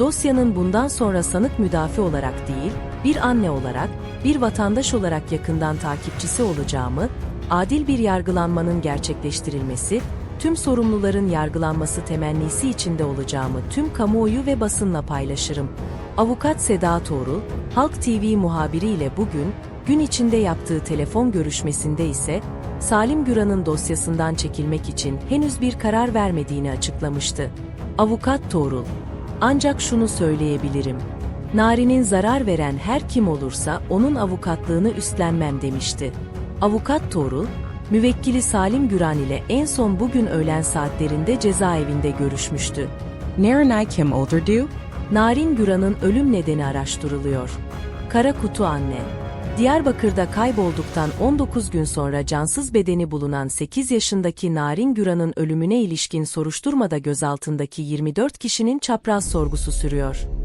Dosyanın bundan sonra sanık müdafi olarak değil, bir anne olarak, bir vatandaş olarak yakından takipçisi olacağımı, adil bir yargılanmanın gerçekleştirilmesi, tüm sorumluların yargılanması temennisi içinde olacağımı tüm kamuoyu ve basınla paylaşırım. Avukat Seda Toğrul, Halk TV muhabiri ile bugün, gün içinde yaptığı telefon görüşmesinde ise, Salim Güran'ın dosyasından çekilmek için henüz bir karar vermediğini açıklamıştı. Avukat Toğrul, ancak şunu söyleyebilirim. Nari'nin zarar veren her kim olursa onun avukatlığını üstlenmem demişti. Avukat Toğrul, müvekkili Salim Güran ile en son bugün öğlen saatlerinde cezaevinde görüşmüştü. Naranai Kim Olderdu, Narin Güran'ın ölüm nedeni araştırılıyor. Kara kutu anne. Diyarbakır'da kaybolduktan 19 gün sonra cansız bedeni bulunan 8 yaşındaki Narin Güran'ın ölümüne ilişkin soruşturmada gözaltındaki 24 kişinin çapraz sorgusu sürüyor.